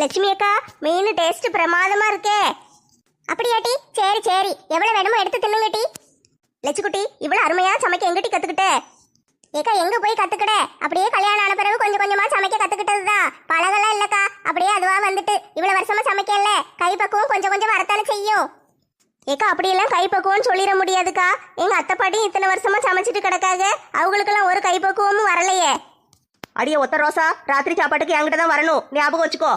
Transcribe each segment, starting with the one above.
லட்சுமி அக்கா மீன் டேஸ்ட் பிரமாதமா இருக்கே. அப்படியாட்டி சரி சரி. எவ்வளவு வேணுமோ எடுத்து தின்னுங்க டி. லட்சுக்குட்டி இவ்வளவு அருமையா சமைக்க எங்கிட்டி கத்துக்கிட்ட? ஏக்கா எங்க போய் கத்துக்கிட அப்படியே கல்யாணம் ஆன பிறகு கொஞ்சம் கொஞ்சமா சமைக்க கத்துக்கிட்டதுதான் பழகெல்லாம் இல்லக்கா. அப்படியே அதுவா வந்துட்டு. இவ்வளவு வருஷமா சமைக்கல. கைப்பக்குவம் கொஞ்சம் கொஞ்சம் வரத்தானே செய்யும். ஏக்கா அப்படியெல்லாம் கைப்பக்குவம்னு சொல்லிட முடியாதுக்கா. எங்க அத்தை பாட்டி இத்தனை வருஷமா சமைச்சிட்டு கிடக்காக அவங்களுக்கெல்லாம் ஒரு கைப்பக்குவமும் வரலையே. அடியே ஒத்த ரோசா ராத்திரி சாப்பாட்டுக்கு என்கிட்ட தான் வரணும். ஞாபகம் வச்சுக்கோ.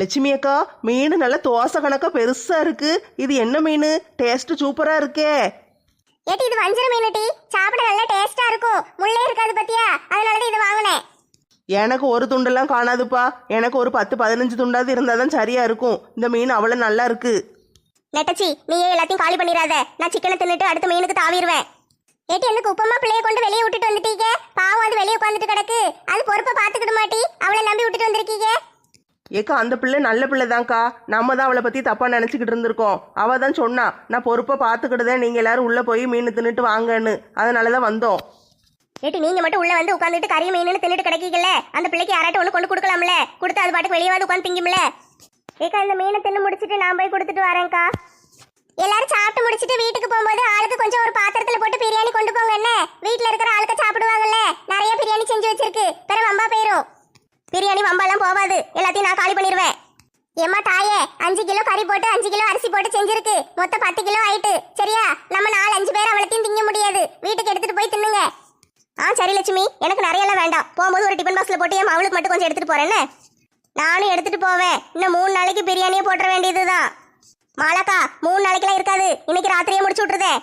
லட்சுமி அக்கா மீன் நல்ல தோசை கணக்கா பெருசா இருக்கு. இது என்ன மீன்? டேஸ்ட் சூப்பரா இருக்கே. ஏட்டி இது வஞ்சர மீன் டீ. சாப்பிட நல்லா டேஸ்டா இருக்கும். முள்ளே இருக்காது பத்தியா? அதனால தான் இது வாங்கினேன். எனக்கு ஒரு துண்டெல்லாம் காணாதுப்பா. எனக்கு ஒரு பத்து பதினஞ்சு துண்டாவது இருந்தால் தான் சரியா இருக்கும். இந்த மீன் அவ்வளோ நல்லா இருக்கு. நெட்டச்சி நீயே எல்லாத்தையும் காலி பண்ணிடாத. நான் சிக்கனை தின்னுட்டு அடுத்த மீனுக்கு தாவிடுவேன். ஏட்டி எனக்கு உப்பமா பிள்ளைய கொண்டு வெளியே விட்டுட்டு வந்துட்டீங்க? பாவம் அது வெளியே உட்காந்துட்டு கிடக்கு. அது பொறுப்பை பார்த்துக்கிட மாட்டி அவளை நம்பி விட்டுட்டு வந்திருக்கீங்க. ஏக்கா அந்த பிள்ளை நல்ல பிள்ளை தான்க்கா நம்ம தான் அவளை பற்றி தப்பாக நினச்சிக்கிட்டு இருந்திருக்கோம். அவள் தான் சொன்னா நான் பொறுப்பாக பார்த்துக்கிட்டுதேன் நீங்கள் எல்லாரும் உள்ளே போய் மீன் தின்னுட்டு வாங்கன்னு. அதனால தான் வந்தோம். ஏட்டி நீங்க மட்டும் உள்ள வந்து உட்காந்துட்டு கறி மீன் தின்னுட்டு கிடைக்கீங்கல்ல? அந்த பிள்ளைக்கு யாராட்டும் ஒன்று கொண்டு கொடுக்கலாம்ல? கொடுத்து அது பாட்டுக்கு வெளியே வந்து உட்காந்து திங்கும்ல? ஏக்கா இந்த மீனை தின்னு முடிச்சிட்டு நான் போய் கொடுத்துட்டு வரேன்க்கா. எல்லாரும் சாப்பிட்டு முடிச்சிட்டு வீட்டுக்கு போகும்போது ஆளுக்கு கொஞ்சம் ஒரு பாத்திரத்துல போட்டு பிரியாணி கொண்டு போங்க என்ன? வீட்ல இருக்கிற ஆளுக்கு சாப்பிடுவாங்கல்ல? நிறைய பிரியாணி செஞ்சு வச்சிருக்கு. பிற வம்பா போயிரும். பிரியாணி வம்பெல்லாம் போகாது எல்லாத்தையும் நான் காலி பண்ணிடுவேன் ஏமா தாயே அஞ்சு கிலோ கறி போட்டு அஞ்சு கிலோ அரிசி போட்டு செஞ்சிருக்கு. மொத்தம் பத்து கிலோ ஆயிட்டு. சரியா? நம்ம நாலு அஞ்சு பேர் அவ்வளோத்தையும் திங்க முடியாது. வீட்டுக்கு எடுத்துட்டு போய் தின்னுங்க. ஆ சரி லட்சுமி. எனக்கு நிறைய எல்லாம் வேண்டாம். போகும்போது ஒரு டிஃபன் பாக்ஸில் போட்டு என் அவளுக்கு மட்டும் கொஞ்சம் எடுத்துட்டு போறேன்னு நானும் எடுத்துட்டு போவேன். இன்னும் மூணு நாளைக்கு பிரியாணியே போட்டுற வேண்டியதுதான். மாலாக்கா மூணு நாளைக்கெல்லாம் இருக்காது. இன்னைக்கு ராத்திரியே முடிச்சு விட்டுருதே.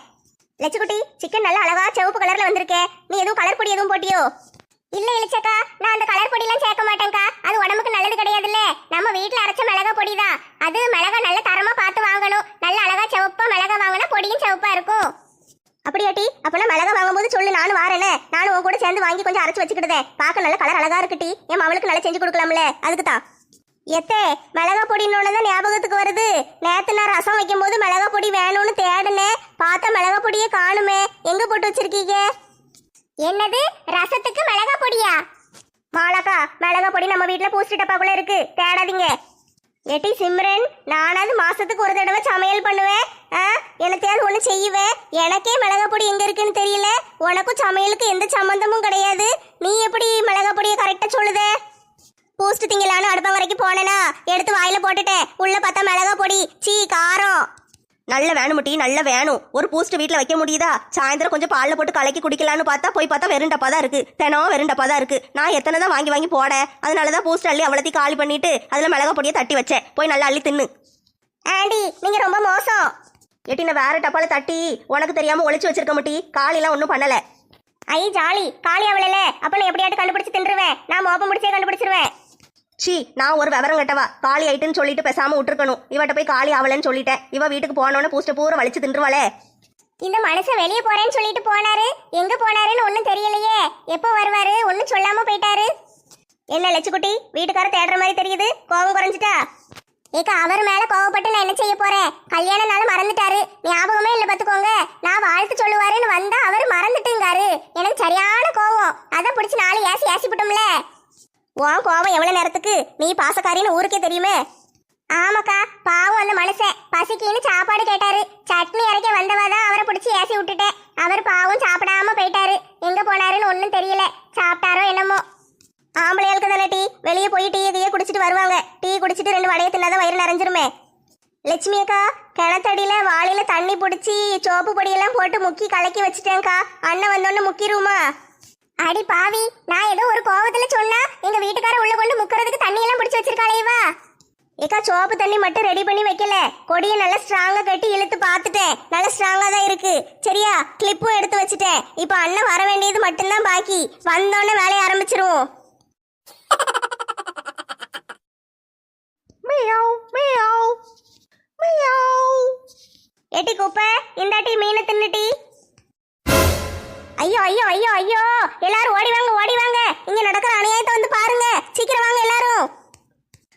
லட்சுக்குட்டி சிக்கன் நல்லா அழகா சிவப்பு கலர்ல வந்திருக்கே. நீ எதுவும் கலர் பொடி எதுவும் போட்டியோ? இல்ல இளிச்சக்கா நான் அந்த கலர் பொடி எல்லாம் சேர்க்க மாட்டேன்க்கா. அது உடம்புக்கு நல்லது கிடையாதுல்ல. நம்ம வீட்ல அரைச்ச மிளகா பொடி தான் அது மிளகா நல்ல தரமா பார்த்து வாங்கணும். நல்ல அழகா சிவப்பா மிளகா வாங்கினா பொடியும் சிவப்பா இருக்கும். அப்படியாட்டி அப்பனா மிளகா வாங்கும்போது சொல்லு நானும் வாரேனே. நானும் உன் கூட சேர்ந்து வாங்கி கொஞ்சம் அரைச்சு வச்சுக்கிட்டதே. பார்க்க நல்ல கலர் அழகா இருக்குட்டி. என் மவளுக்கு நல்லா செஞ்சு கொடுக்கலாம்ல. அதுக்கு தான். எத்தே மிளகா பொடினோட தான் ஞாபகத்துக்கு வருது. நேத்து நான் ரசம் வைக்கும்போது மிளகா பொடி வேணும்னு தேடினேன் பார்த்தா மிளகா பொடியே காணுமே. எங்க போட்டு வச்சிருக்கீங்க? என்னது? ரசத்துக்கு மிளகா பொடியா? மாலாக்கா மிளகா பொடி நம்ம வீட்டில் பூஸ்ட் டப்பாக்குள்ள இருக்கு. தேடாதீங்க. எட்டி சிம்ரன் நானாவது மாசத்துக்கு ஒரு தடவை சமையல் பண்ணுவேன். ஆ எனத்தையாவது ஒன்று செய்வேன் எனக்கே மிளகா பொடி எங்கே இருக்குன்னு தெரியல. உனக்கும் சமையலுக்கு எந்த சம்மந்தமும் கிடையாது. நீ எப்படி மிளகா பொடியை கரெக்டாக சொல்லுத? பூஸ்ட் திங்கலான்னு அடுப்பம் வரைக்கும் போனேனா எடுத்து வாயில போட்டுட்டேன். உள்ள பார்த்தா மிளகா பொடி சீ காரம். நல்ல வேணுமுட்டி நல்ல வேணும். ஒரு பூஸ்ட் வீட்டில் வைக்க முடியுதா? சாயந்தரம் கொஞ்சம் பாலில் போட்டு கலக்கி குடிக்கலான்னு பார்த்தா போய் பார்த்தா வெறும் டப்பா தான் இருக்கு. தினம் வெறும் டப்பா தான் இருக்கு. நான் எத்தனை தான் வாங்கி வாங்கி போட அதனால தான் பூஸ்ட் அள்ளி அவ்வளோத்தையும் காலி பண்ணிட்டு அதில் மிளகா பொடியை தட்டி வச்சேன். போய் நல்லா அள்ளி தின்னு. ஆண்டி நீங்க ரொம்ப மோசம். எட்டி நான் வேற டப்பால தட்டி உனக்கு தெரியாம ஒளிச்சு வச்சிருக்க முட்டி. காலிலாம் ஒன்றும் பண்ணல. ஐ ஜாலி. காளி அவளல அப்ப நான் எப்படியாட்டு கண்டுபிடிச்சு தின்றுவேன். நான் மோப்பம் முடிச்சே கண்டுபிடிச்சிருவேன். சி நான் ஒரு விவரம் கட்டவா? காலி ஆயிட்டுன்னு சொல்லிட்டு பேசாம விட்டுருக்கணும். இவட்ட போய் காலி ஆவலன்னு சொல்லிட்டேன். இவ வீட்டுக்கு போனோன்னு பூஸ்ட் பூரா வலிச்சு தின்றுவாளே. இந்த மனுஷன் வெளியே போறேன்னு சொல்லிட்டு போனாரு. எங்க போனாருன்னு ஒன்றும் தெரியலையே. எப்போ வருவாரு? ஒன்றும் சொல்லாம போயிட்டாரு. என்ன லட்சுக்குட்டி வீட்டுக்கார தேடுற மாதிரி தெரியுது? கோபம் குறைஞ்சிட்டா? ஏக்கா அவர் மேல கோவப்பட்டு நான் என்ன செய்ய போறேன்? கல்யாண நாள் மறந்துட்டாரு. ஞாபகமே இல்ல பாத்துக்கோங்க. நான் வாழ்த்து சொல்லுவாருன்னு வந்தா அவர் மறந்துட்டுங்காரு. எனக்கு சரியான கோவம். அதான் பிடிச்சி நாலு ஏசி ஏசி விட்டோம்ல உன் கோவம் எவ்வளவு நேரத்துக்கு? நீ பாசக்காரின்னு ஊருக்கே தெரியுமே. ஆமாக்கா பாவம் அந்த மனுஷன். பசிக்கின்னு சாப்பாடு கேட்டாரு. சட்னி இறக்க வந்தவா தான் அவரை பிடிச்சி ஏசி விட்டுட்டேன் அவர் பாவம் சாப்பிடாம போயிட்டாரு. எங்க போனாருன்னு ஒன்றும் தெரியல. சாப்பிட்டாரோ என்னமோ. ஆம்பளைகளுக்கு தானே டீ? வெளியே போய் டீ இதையே குடிச்சிட்டு வருவாங்க. டீ குடிச்சிட்டு ரெண்டு வடையை தின்னாதான் வயிறு நிறைஞ்சிருமே. லட்சுமி அக்கா கிணத்தடியில வாளியில தண்ணி பிடிச்சி சோப்பு பொடியெல்லாம் போட்டு முக்கி கலக்கி வச்சுட்டேன்க்கா. அண்ணன் வந்தோன்னு முக்கிடுவோமா அடி பாவி நான் ஏதோ ஒரு கோவத்துல சொன்னா எங்க வீட்டுக்கார உள்ள கொண்டு முக்கறதுக்கு தண்ணி எல்லாம் பிடிச்சி வச்சிருக்காளேவா ஏக்கா சோப்பு தண்ணி மட்டும் ரெடி பண்ணி வைக்கல. கொடியை நல்லா ஸ்ட்ராங்கா கட்டி இழுத்து பார்த்துட்டேன். நல்லா ஸ்ட்ராங்கா தான் இருக்கு. சரியா? கிளிப்பும் எடுத்து வச்சுட்டேன். இப்போ அண்ணன் வர வேண்டியது மட்டும்தான் பாக்கி. வந்தோடனே வேலையை ஆரம்பிச்சிருவோம். ஏட்டி குப்பை இந்தாட்டி மீனை தின்னுட்டி. ஐயோ ஐயோ ஐயோ ஐயோ. எல்லாரும் ஓடி வாங்க ஓடி வாங்க. இங்க நடக்கிற அநியாயத்தை வந்து பாருங்க. சீக்கிரம் வாங்க எல்லாரும்.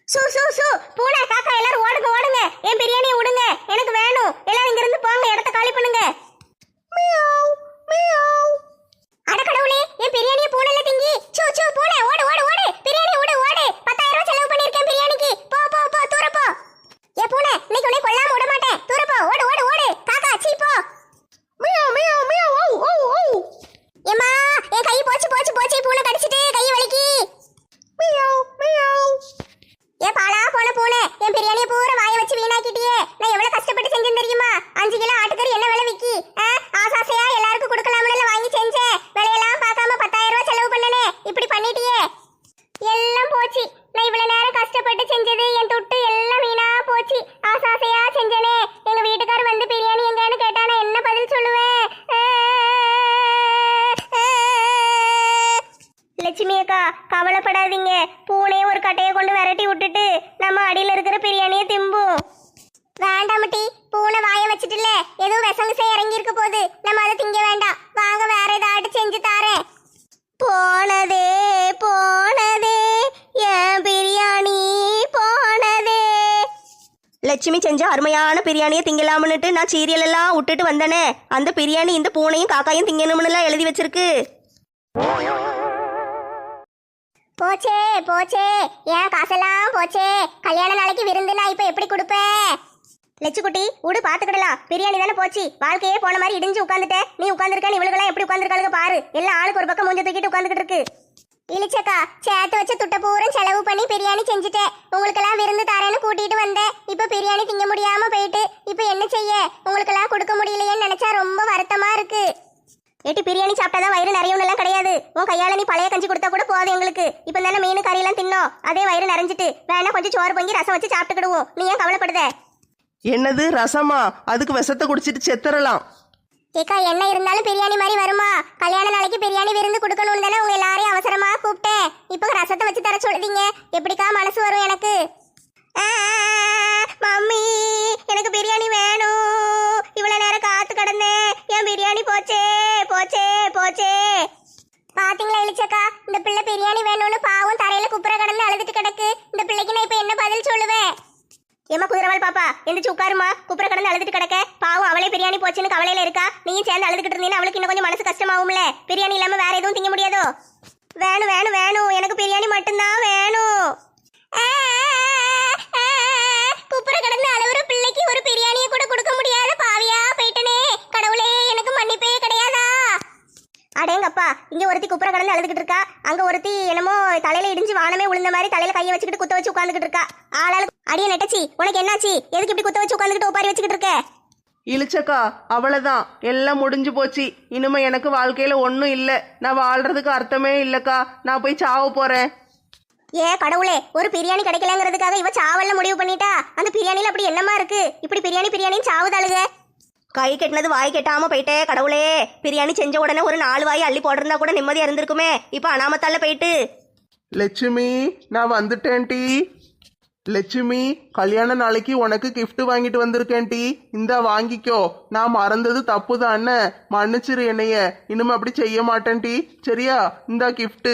சூ சூ சூ. பூனை காக்கா எல்லாரும் ஓடுங்க ஓடுங்க. என் பிரியாணியை விடுங்க எனக்கு வேணும். எல்லாரும் இங்க இருந்து போங்க இடத்த காலி பண்ணுங்க. மியாவ் என் பிரியாணியை பூனைல திங்கி. சூ சூ பூனை ஓடு ஓடு ஓடு. பிரியாணி விடு ஓடு பத்தாயிரம் ரூபாய் செலவு பண்ணிருக்கேன் பிரியாணிக்கு போச்சு நான் இவ்வளவு நேரம் கஷ்டப்பட்டு செஞ்சது என் துட்டு எல்லாம் வீணா போச்சு ஆசை ஆசையா செஞ்சனே எங்க வீட்டுக்காரர் வந்து பிரியாணி எங்கன்னு கேட்டா நான் என்ன பதில் சொல்லுவேன் லட்சுமி அக்கா கவலைப்படாதீங்க பூனையை ஒரு கட்டையை கொண்டு விரட்டி விட்டுட்டு நம்ம அடியில இருக்கிற பிரியாணியை திம்பும் வேண்டாமட்டி பூனை வாய வச்சுட்டுல ஏதோ விசங்குசை இறங்கி இருக்க போகுது நம்ம அதை திங்க வேண்டாம் வாங்க வேற ஏதாட்டு செஞ்சு தாரேன் போனதே போனதே என் பிரியாணி போனதே லட்சுமி செஞ்ச அருமையான பிரியாணியை திங்கலாம்னுட்டு நான் சீரியல் எல்லாம் விட்டுட்டு வந்தனே. அந்த பிரியாணி இந்த பூனையும் காக்காயும் திங்கணும்னுலாம் எழுதி வச்சிருக்கு. போச்சே போச்சே. ஏன் காசெல்லாம் போச்சே? கல்யாண நாளைக்கு விருந்து நான் இப்ப எப்படி கொடுப்ப? லட்சுக்குட்டி விடு பாத்துக்கிடலாம். பிரியாணி தானே போச்சு. வாழ்க்கையே போன மாதிரி இடிஞ்சு உட்காந்துட்டேன் நீ உட்காந்துருக்க இவளுக்கெல்லாம் எப்படி உட்காந்துருக்காளுங்க பாரு. எல்லாம் ஆளுக்கு ஒரு பக்கம் மூஞ்ச தூக்கிட்டு உட்காந்துக்கிட்டு இருக்கு. இழிச்சக்கா சேர்த்து வச்ச துட்ட பூரம் செலவு பண்ணி பிரியாணி செஞ்சுட்டேன். உங்களுக்கெல்லாம் விருந்து தரேன்னு கூட்டிட்டு வந்தேன். இப்ப பிரியாணி திங்க முடியாம போயிட்டு இப்ப என்ன செய்ய? உங்களுக்கெல்லாம் கொடுக்க முடியலையேன்னு நினைச்சா ரொம்ப வருத்தமா இருக்கு. ஏட்டி பிரியாணி சாப்பிட்டாதான் வயிறு நிறையவனெல்லாம் கிடையாது. உன் கையால நீ பழைய கஞ்சி கொடுத்தா கூட போதும் எங்களுக்கு. இப்போ தானே மீன் கறியெல்லாம் தின்னோம். அதே வயிறு நிறைஞ்சிட்டு. வேணா கொஞ்சம் சோறு பொங்கி ரசம் வச்சு சாப்பிட்டுக்கிடுவோம். நீ ஏன் கவலைப்படுத? என்னது ரசமா? அதுக்கு விஷத்தை குடிச்சிட்டு செத்துறலாம். ஏக்கா என்ன இருந்தாலும் பிரியாணி மாதிரி வருமா? கல்யாண நாளைக்கு பிரியாணி விருந்து கொடுக்கணும்னு தானே உங்க எல்லாரையும் அவசரமா கூப்பிட்டேன். இப்போ ரசத்தை வச்சு தர சொல்றீங்க எப்படிக்கா மனசு வரும் எனக்கு? ஆ, மம்மி எனக்கு பிரியாணி வேணும். இவ்வளவு நேரம் காத்து கிடந்தேன். என் பிரியாணி போச்சே போச்சே போச்சே? பாத்தீங்களா எழுச்சக்கா இந்த பிள்ளை பிரியாணி வேணும்னு பாவம் தரையில குப்புற கடந்து அழுதுட்டு கிடக்கு இந்த பிள்ளைக்கு நான் இப்ப என்ன பதில் சொல்லுவேன் ஏமா குதிரவாள் பாப்பா எந்திரிச்சு உட்காருமா? குப்புற கடந்து அழுதுட்டு கிடக்க. பாவம் அவளே பிரியாணி போச்சுன்னு கவலையில இருக்கா? நீயும் சேர்ந்து அழுதுகிட்டு இருந்தீங்கன்னா அவளுக்கு இன்னும் கொஞ்சம் மனசு கஷ்டமாகும்ல. பிரியாணி இல்லாம வேற எதுவும் திங்க முடியாதோ? வேணும் வேணும் வேணும் எனக்கு பிரியாணி மட்டும்தான் வேணும் குப்புற கடந்து அழுவுற பிள்ளைக்கு ஒரு பிரியாணியை கூட கொடுக்க முடியாத பாவியா? அடேங்கப்பா இங்க ஒருத்தி குப்புற கடந்து அழுதுகிட்டு இருக்கா. அங்க ஒருத்தி என்னமோ தலையில இடிஞ்சு வானமே விழுந்த மாதிரி தலையில கையை வச்சுக்கிட்டு குத்த வச்சு உட்காந்துக்கிட்டு இருக்கா. ஆளாளு அடியே நெட்டச்சி உனக்கு என்னாச்சு? எதுக்கு இப்படி குத்த வச்சு உட்காந்துக்கிட்டு ஒப்பாரி வச்சுக்கிட்டு இருக்க? இழிச்சக்கா அவ்வளவுதான். எல்லாம் முடிஞ்சு போச்சு. இனிமே எனக்கு வாழ்க்கையில ஒன்றும் இல்லை. நான் வாழ்றதுக்கு அர்த்தமே இல்லைக்கா. நான் போய் சாவ போறேன். ஏ கடவுளே ஒரு பிரியாணி கிடைக்கலங்கிறதுக்காக இவ சாவல்ல முடிவு பண்ணிட்டா? அந்த பிரியாணில அப்படி என்னமா இருக்கு? இப்படி பிரியாணி பிரியாணின்னு சாவுதாளுக கை கெட்டினது வாய் கெட்டாம போயிட்டே கடவுளே. பிரியாணி செஞ்ச உடனே ஒரு நாலு வாய் அள்ளி போட்டிருந்தா கூட நிம்மதியா இருந்திருக்குமே. இப்ப அனாமத்தால போயிட்டு. லட்சுமி நான் வந்துட்டேன் டி. லட்சுமி கல்யாண நாளைக்கு உனக்கு gift வாங்கிட்டு வந்திருக்கேன் டி. இந்தா வாங்கிக்கோ. நான் மறந்தது தப்பு தானே மன்னிச்சிரு என்னைய. இனிமே அப்படி செய்ய மாட்டேன் டி. சரியா? இந்தா gift.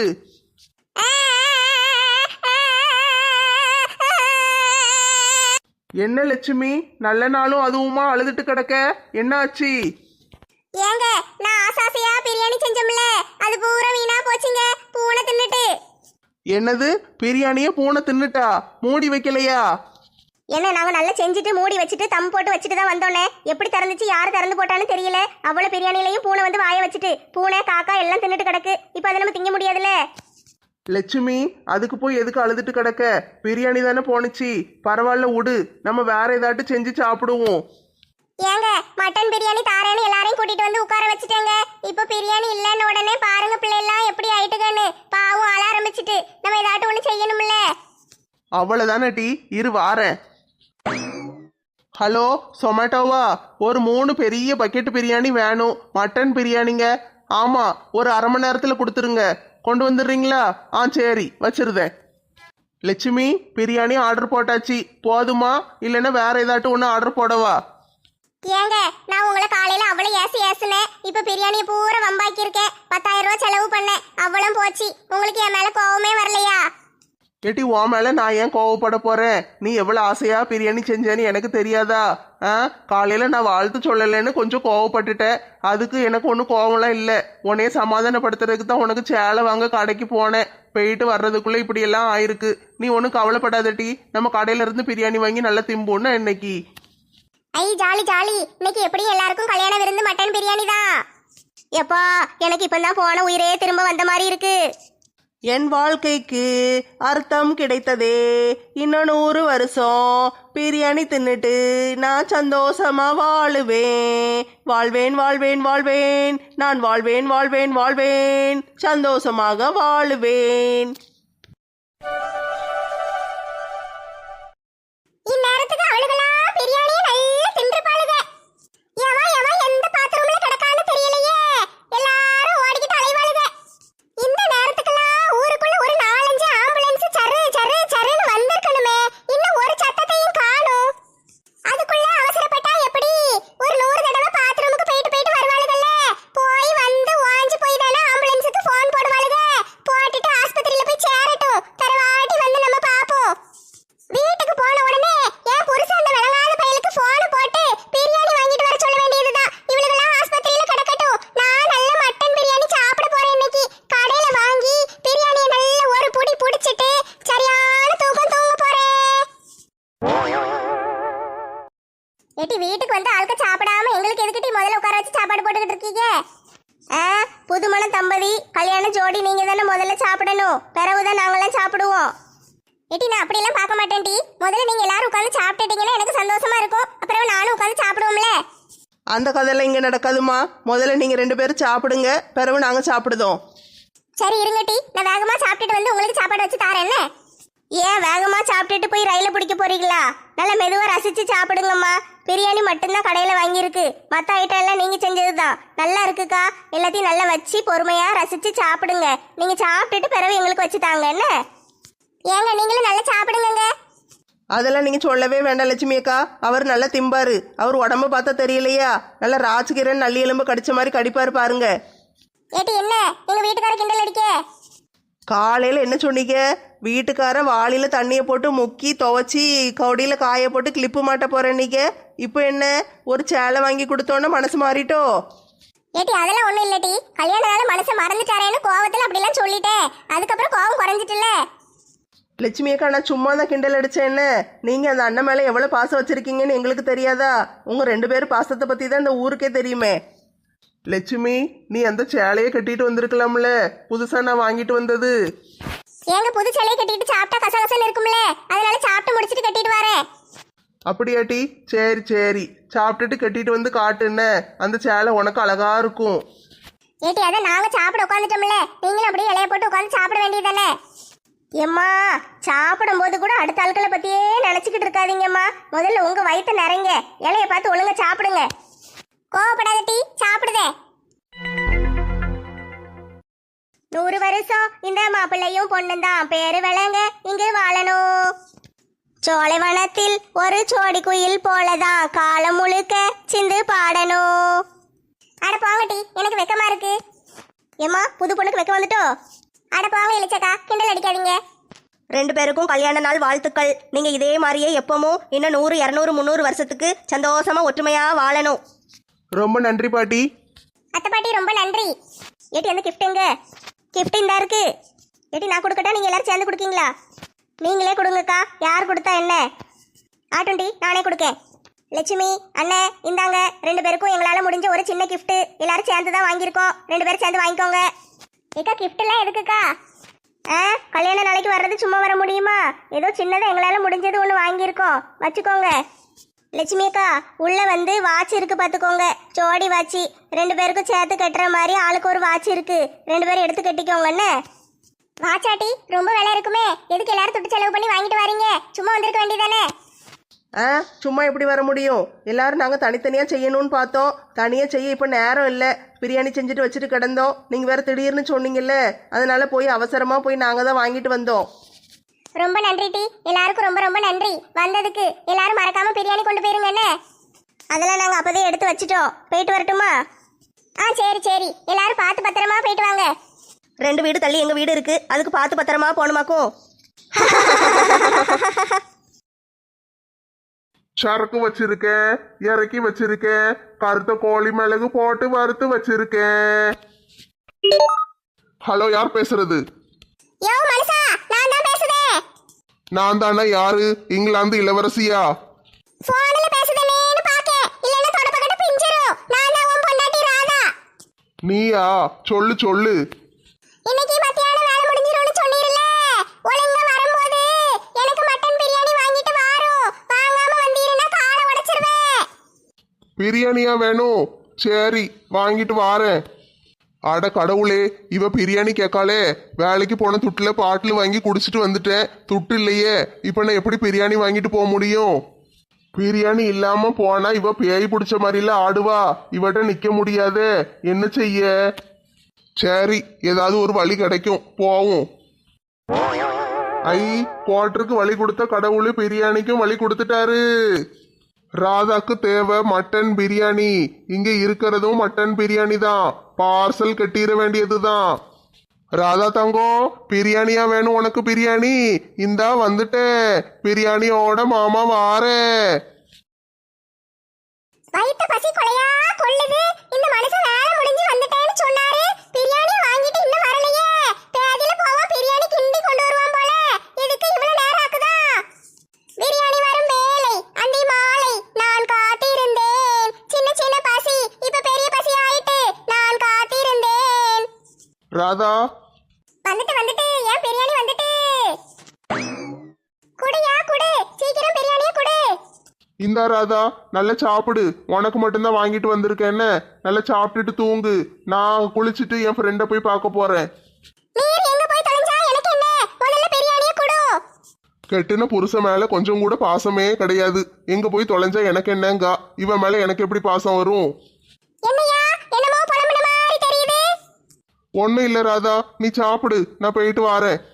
என்ன லட்சுமி? நல்ல நாளும் அதுவுமா அழுதுட்டு கிடக்க? என்னாச்சு? ஏங்க நான் ஆசாசையா பிரியாணி செஞ்சோம்ல அது பூரா வீணா போச்சுங்க பூனை தின்னுட்டு. என்னது? பிரியாணிய பூனை தின்னுட்டா? மூடி வைக்கலையா? என்ன நாங்க நல்லா செஞ்சுட்டு மூடி வச்சுட்டு தம் போட்டு வச்சுட்டு தான் வந்தோன்னே எப்படி திறந்துச்சு யார் திறந்து போட்டான்னு தெரியல. அவ்வளவு பிரியாணிலையும் பூனை வந்து வாய வச்சுட்டு பூனை காக்கா எல்லாம் தின்னுட்டு கிடக்கு. இப்ப அதை நம்ம திங்க முடியாதுல்ல? லட்சுமி அதுக்கு போய் எதுக்கு அழுதுட்டு கிடக்க? பிரியாணி தானே போணுச்சு. பரவாயில்ல விடு நம்ம வேற ஏதாட்டு செஞ்சு சாப்பிடுவோம். ஏங்க மட்டன் பிரியாணி தாரேன்னு எல்லாரையும் கூட்டிட்டு வந்து உட்கார வச்சுட்டேங்க. இப்போ பிரியாணி இல்லைன்னு உடனே பாருங்க பிள்ளைலாம் எப்படி ஆயிட்டுக்கன்னு. பாவம் அழ ஆரம்பிச்சிட்டு. நம்ம ஏதாட்டும் ஒன்று செய்யணும்ல. அவ்வளவுதானே டி. இரு வாரேன். ஹலோ சொமேட்டோவா ஒரு மூணு பெரிய பக்கெட் பிரியாணி வேணும். மட்டன் பிரியாணிங்க. ஆமா ஒரு அரை மணி நேரத்தில் கொடுத்துருங்க. கொண்டு வந்துடுறீங்களா? ஆ சரி வச்சிருதேன் லட்சுமி பிரியாணி ஆர்டர் போட்டாச்சு. போதுமா? இல்லைன்னா வேற ஏதாட்டும் ஒன்று ஆர்டர் போடவா? ஏங்க நான் உங்களை காலையில அவ்வளவு ஏசி ஏசுனேன். இப்ப பிரியாணியை பூரா வம்பாக்கி இருக்கேன் பத்தாயிரம் ரூபாய் செலவு பண்ணேன். அவ்வளவு போச்சு. உங்களுக்கு என் மேல கோவமே வரலையா? ஏட்டி உன் மேல நான் ஏன் கோவப்பட போறேன்? நீ எவ்வளவு ஆசையா பிரியாணி செஞ்சேன்னு எனக்கு தெரியாதா? ஆ? காலையில நான் வாழ்த்து சொல்லலைன்னு கொஞ்சம் கோவப்பட்டுட்டேன். அதுக்கு எனக்கு ஒன்றும் கோவம்லாம் இல்லை. உன்னைய சமாதானப்படுத்துறதுக்கு தான் உனக்கு சேலை வாங்க கடைக்கு போனேன். போயிட்டு வர்றதுக்குள்ள இப்படி எல்லாம் ஆயிருக்கு. நீ ஒன்றும் கவலைப்படாதட்டி நம்ம கடையில இருந்து பிரியாணி வாங்கி நல்லா திம்போன்னு இன்னைக்கு ஐ ஜாலி ஜாலி. இன்னைக்கு எப்படி எல்லாருக்கும் கல்யாண விருந்து மட்டன் பிரியாணி தான்? எப்பா எனக்கு இப்பதான் போன உயிரே திரும்ப வந்த மாதிரி இருக்கு. என் வாழ்க்கைக்கு அர்த்தம் கிடைத்ததே இன்னும் நூறு வருஷம். பிரியாணி தின்னுட்டு நான் சந்தோஷமா வாழுவேன். வாழ்வேன் வாழ்வேன் வாழ்வேன். நான் வாழ்வேன் வாழ்வேன் வாழ்வேன். சந்தோஷமாக வாழுவேன். கதையெல்லாம் நடக்காதுமா? முதல்ல நீங்கள் ரெண்டு பேரும் சாப்பிடுங்க. பிறகு நாங்கள் சாப்பிடுதோம். சரி இருங்க டி. நான் வேகமா சாப்பிட்டுட்டு வந்து உங்களுக்கு சாப்பாடு வச்சு தரேன் என்ன ஏன் வேகமா சாப்பிட்டுட்டு போய் ரயில பிடிக்க போறீங்களா? நல்லா மெதுவா ரசிச்சு சாப்பிடுங்கம்மா. பிரியாணி மட்டும்தான் கடையில வாங்கியிருக்கு. மத்த ஐட்டம் எல்லாம் நீங்க செஞ்சதுதான். நல்லா இருக்குக்கா. எல்லாத்தையும் நல்லா வச்சு பொறுமையா ரசிச்சு சாப்பிடுங்க. நீங்க சாப்பிட்டுட்டு பிறகு எங்களுக்கு வச்சு தாங்க என்ன? ஏங்க நீங்களும் நல்லா சாப்பிடுங்க அதெல்லாம் நீங்கள் சொல்லவே வேண்டாம் லட்சுமி அக்கா. அவர் நல்லா திம்பாரு. அவர் உடம்ப பார்த்தா தெரியலையா? நல்லா ராஜகிரன் நல்லி எலும்பு கடிச்ச மாதிரி கடிப்பாரு பாருங்க. ஏட்டி என்ன? எங்க வீட்டுக்கார கிண்டல் அடிக்க? காலையில் என்ன சொன்னீங்க? வீட்டுக்கார வாளியில் தண்ணியை போட்டு முக்கி துவைச்சி கவுடியில் காய போட்டு கிளிப்பு மாட்ட போகிறேன்னீங்க இப்போ என்ன? ஒரு சேலை வாங்கி கொடுத்தோன்னே மனசு மாறிட்டோ? ஏட்டி அதெல்லாம் ஒண்ணும் இல்லட்டி கல்யாண நாள் மனசை மறந்துட்டாரேன்னு கோவத்துல அப்படிலாம் சொல்லிட்டேன். அதுக்கப்புறம் கோவம் குறைஞ்சிட்டுல லட்சுமி அக்கா நான் சும்மா தான் கிண்டல் அடிச்சேன் என்ன? நீங்கள் அந்த அண்ணன் மேலே எவ்வளோ பாசம் வச்சுருக்கீங்கன்னு எங்களுக்கு தெரியாதா? உங்கள் ரெண்டு பேரும் பாசத்தை பற்றி தான் இந்த ஊருக்கே தெரியுமே. லட்சுமி நீ அந்த சேலையை கட்டிட்டு வந்திருக்கலாம்ல. புதுசாக நான் வாங்கிட்டு வந்தது. ஏங்க புது சேலையை கட்டிட்டு சாப்பிட்டா கசகசன்னு இருக்கும்ல? அதனால சாப்பிட்டு முடிச்சிட்டு கட்டிட்டு வரேன். அப்படியாட்டி? சரி சரி. சாப்பிட்டுட்டு கட்டிட்டு வந்து காட்டுன்ன அந்த சேலை உனக்கு அழகா இருக்கும். ஏட்டி அதை நாங்க சாப்பிட உட்காந்துட்டோம்ல நீங்களும் அப்படியே இலைய போட்டு உட்காந்து சாப்பிட வேண்டியதானே ஏம்மா சாப்பிடும் போது கூட அடுத்த ஆட்களை பத்தியே நினைச்சுக்கிட்டு இருக்காதீங்கம்மா. முதல்ல உங்க வயிற்று நிறைங்க. இலைய பார்த்து ஒழுங்கா சாப்பிடுங்க. கோவப்படாத டீ சாப்பிடுதே. நூறு வருஷம் இந்த மாப்பிள்ளையும் பொண்ணும் தான். பேரு விளங்க இங்கு வாழணும். சோலைவனத்தில் ஒரு சோடி குயில் போலதான் காலம் முழுக்க சிந்து பாடணும். அட போங்க டீ எனக்கு வெக்கமா இருக்கு. ஏம்மா புது பொண்ணுக்கு வெக்க வந்துட்டோ? அட போங்க இளிச்சக்கா கிண்டல் அடிக்காதீங்க. ரெண்டு பேருக்கும் கல்யாண நாள் வாழ்த்துக்கள். நீங்க இதே மாதிரியே எப்பவும் இன்னும் நூறு இரநூறு முந்நூறு வருஷத்துக்கு சந்தோஷமா ஒற்றுமையா வாழணும். ரொம்ப நன்றி பாட்டி. அத்தை பாட்டி ரொம்ப நன்றி. ஏட்டி அந்த gift எங்க? gift இந்தா இருக்கு. ஏட்டி நான் கொடுக்கட்டா நீங்க எல்லாரும் சேர்ந்து கொடுக்கீங்களா? நீங்களே கொடுங்கக்கா. யார் கொடுத்தா என்ன? ஆட்டுண்டி நானே கொடுக்கேன். லட்சுமி அண்ணே இந்தாங்க. ரெண்டு பேருக்கும் எங்களால முடிஞ்ச ஒரு சின்ன gift. எல்லாரும் சேர்ந்து தான் வாங்கியிருக்கோம். ரெண்டு பேரும் சேர்ந்து வாங்கிக்கோங்க. ஏக்கா gift எல்லாம் எதுக்குக்கா? ஆ? கல்யாண நாளைக்கு வர்றது சும்மா வர முடியுமா? ஏதோ சின்னதாக எங்களால் முடிஞ்சது ஒன்று வாங்கியிருக்கோம். வச்சுக்கோங்க. லட்சுமி அக்கா உள்ளே வந்து வாட்ச் இருக்கு பார்த்துக்கோங்க ஜோடி வாட்சி. ரெண்டு பேருக்கும் சேர்த்து கட்டுற மாதிரி ஆளுக்கு ஒரு வாட்ச் இருக்கு. ரெண்டு பேரும் எடுத்து கட்டிக்கோங்கன்னு வாட்சாட்டி ரொம்ப விலை இருக்குமே. எதுக்கு எல்லாரும் துட்டு செலவு பண்ணி வாங்கிட்டு வரீங்க? சும்மா வந்திருக்க வேண்டியதானே ஆ சும்மா எப்படி வர முடியும். எல்லாரும் நாங்கள் தனித்தனியாக செய்யணும்னு பார்த்தோம். தனியாக செய்ய இப்போ நேரம் இல்லை. பிரியாணி செஞ்சுட்டு வச்சுட்டு கிடந்தோம். நீங்கள் வேற திடீர்னு சொன்னீங்கல்ல. அதனால போய் அவசரமாக போய் நாங்கள் தான் வாங்கிட்டு வந்தோம். ரொம்ப நன்றி டி. எல்லாருக்கும் ரொம்ப ரொம்ப நன்றி. வந்ததுக்கு எல்லாரும் மறக்காம பிரியாணி கொண்டு போயிருங்க என்ன அதெல்லாம் நாங்க அப்பதே எடுத்து வச்சிட்டோம். போயிட்டு வரட்டுமா? ஆ சரி சரி. எல்லாரும் பார்த்து பத்திரமா போயிட்டு வாங்க. ரெண்டு வீடு தள்ளி எங்க வீடு இருக்கு. அதுக்கு பார்த்து பத்திரமா போகணுமாக்கும். சரக்கு வச்சிருக்கேன் இறக்கி வச்சிருக்கேன் கருத்த கோழி மிளகு போட்டு வறுத்து வச்சிருக்கேன். ஹலோ யார் பேசுறது? நான் தான் யாரு? இங்கிலாந்து இளவரசியா? நீயா? சொல்லு சொல்லு இன்னைக்கு மத்தியானம் வேலை முடிஞ்சிரும்னு சொன்னீர்ல ஒழுங்கா வரும்போது எனக்கு மட்டன் பிரியாணி வாங்கிட்டு வாரும் வாங்காம வந்தீங்கன்னா காலை உடைச்சிருவேன் பிரியாணியா வேணும் சரி வாங்கிட்டு வாரேன். அட கடவுளே இவ பிரியாணி கேட்காளே வேலைக்கு போன துட்டுல பாட்டில் வாங்கி குடிச்சிட்டு வந்துட்டேன். துட்டு இல்லையே. இப்போ நான் எப்படி பிரியாணி வாங்கிட்டு போக முடியும்? பிரியாணி இல்லாம போனா இவ பேய் பிடிச்ச மாதிரிலாம் ஆடுவா. இவட்ட நிக்க முடியாது. என்ன செய்ய? சரி ஏதாவது ஒரு வழி கிடைக்கும். போவோம். ஐ போட்டருக்கு வழி கொடுத்த கடவுள் பிரியாணிக்கும் வழி கொடுத்துட்டாரு. ராதாக்கு தேவை மட்டன் பிரியாணி. இங்க இருக்கிறதும் மட்டன் பிரியாணி தான். பார்சல் கட்டிட வேண்டியதுதான். ராதா தங்கம் பிரியாணியா வேணும் உனக்கு பிரியாணி? இந்தா வந்துட்டேன் பிரியாணியோட மாமா வாரேன் பசி கொலையா? ராதா நல்லா சாப்பிடு. உனக்கு மட்டும்தான் வாங்கிட்டு வந்திருக்கேன். என்ன? நல்லா சாப்பிட்டுட்டு தூங்கு. நான் குளிச்சுட்டு என் ஃப்ரெண்டை போய் பார்க்க போறேன். கெட்டுன புருஷன் மேல கொஞ்சம் கூட பாசமே கிடையாது. எங்க போய் தொலைஞ்சா எனக்கு என்னங்கா? இவன் மேல எனக்கு எப்படி பாசம் வரும்? ஒன்றும் இல்லை ராதா. நீ சாப்பிடு. நான் போயிட்டு வரேன்.